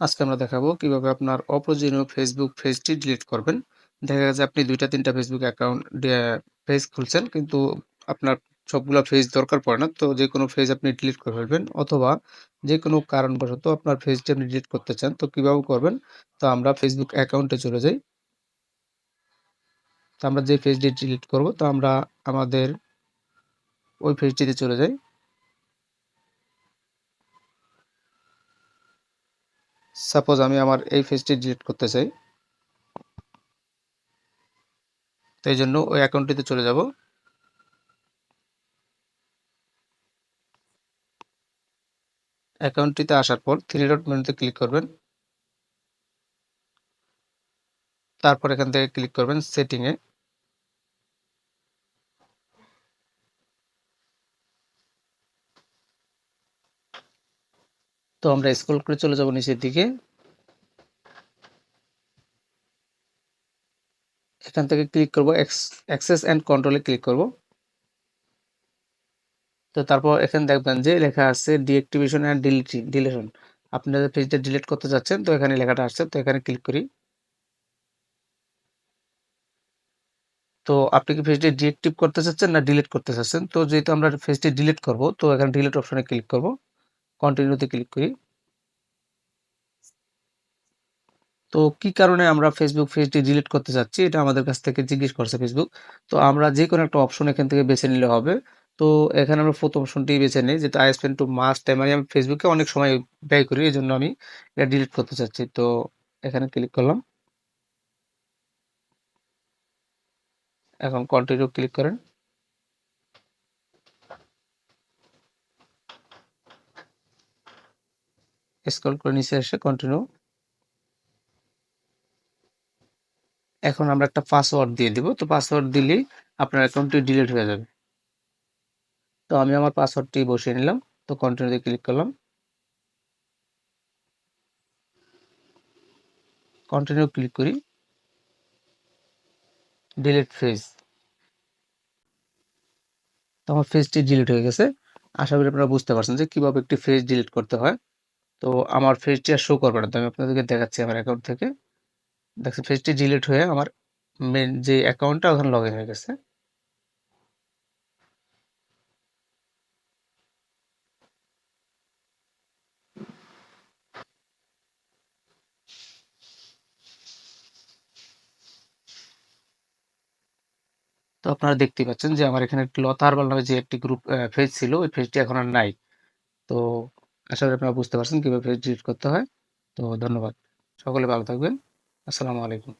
আজকে আমরা দেখাবো কীভাবে আপনার অপ্রয়োজনীয় ফেসবুক পেজটি ডিলিট করবেন। দেখা গেছে আপনি ২ টা ৩ টা ফেসবুক অ্যাকাউন্ট পেজ খুলছেন, কিন্তু আপনার সবগুলো পেজ দরকার পড়ে না। তো যে কোনো পেজ আপনি ডিলিট করে ফেলবেন, অথবা যে কোনো কারণবশত আপনার পেজটি আপনি ডিলিট করতে চান। তো কীভাবে করবেন? তো আমরা ফেসবুক অ্যাকাউন্টে চলে যাই। তো আমরা যে পেজটি ডিলিট করব, তো আমরা আমাদের ওই পেজটিতে চলে যাই। সাপোজ আমি আমার এই পেজটি ডিলিট করতে চাই। তো এই জন্য ওই অ্যাকাউন্টটিতে চলে যাব। অ্যাকাউন্টটিতে আসার পর থ্রি ডট মেনুতে ক্লিক করবেন। তারপর এখান থেকে ক্লিক করবেন সেটিংয়ে। তো আমরা স্ক্রল করে চলে যাব নিচের দিকে। এখান থেকে ক্লিক করব অ্যাক্সেস অ্যান্ড কন্ট্রোলে ক্লিক করব। তো তারপর এখানে দেখবেন যে লেখা আছে ডিঅ্যাক্টিভেশন অ্যান্ড ডিলিটিং ডিলিশন আপনাদের পেজটা ডিলিট করতে যাচ্ছেন, তো এখানে লেখাটা আসছে, তো এখানে ক্লিক করি তো আপনি কি পেজটি ডিএক্টিভ করতে চাচ্ছেন না ডিলিট করতে চাচ্ছেন তো যেহেতু আমরা পেজটি ডিলিট করব, তো এখানে ডিলিট অপশনে ক্লিক করব কন্টিনিউতে ক্লিক করি। তো কি কারণে আমরা ফেসবুক পেজটি ডিলিট করতে চাচ্ছি এটা আমাদের কাছ থেকে জিজ্ঞেস করছে ফেসবুক তো আমরা যে কোনো একটা অপশন এখান থেকে বেছে নিলে হবে। তো এখানে আমরা প্রথম অপশনটি বেছে নিই, যেটা I spend too much time আমি ফেসবুকে অনেক সময় ব্যয় করি এই জন্য আমি এটা ডিলিট করতে চাচ্ছি। তো এখানে ক্লিক করলাম। এখন কন্টিনিউ ক্লিক করেন। স্ক্রল করে নিচে এসে কন্টিনিউ এখন আমরা একটা পাসওয়ার্ড দিয়ে দিব। তো পাসওয়ার্ড দিলেই আপনার অ্যাকাউন্টটি ডিলিট হয়ে যাবে। তো আমি আমার পাসওয়ার্ডটি বসিয়ে নিলাম। তো কন্টিনিউতে ক্লিক করলাম। কন্টিনিউ ক্লিক করি। ডিলিট ফেজ তো আমার ফেজটি ডিলিট হয়ে গেছে। আশা করি আপনারা বুঝতে পারছেন যে কীভাবে একটি ফেজ ডিলিট করতে হয়। তো আমার ফেজটি আর শো করবে না। তো আমি আপনাদেরকে দেখাচ্ছি আমার অ্যাকাউন্ট থেকে। দেখছি ফেজটি ডিলিট হয়ে আমার মেন যে অ্যাকাউন্টটা ওখানে লগ হয়ে গেছে। তো আপনারা দেখতেই পাচ্ছেন যে আমার এখানে লতা হারবাল নামে যে একটি গ্রুপ ফেজ ছিল, ওই ফেজটি এখন আর নাই। তো আশা করি আপনারা বুঝতে পারছেন কীভাবে ফেজ ডিলিট করতে হয়। তো ধন্যবাদ। সকলে ভালো থাকবেন। আসসালামু আলাইকুম।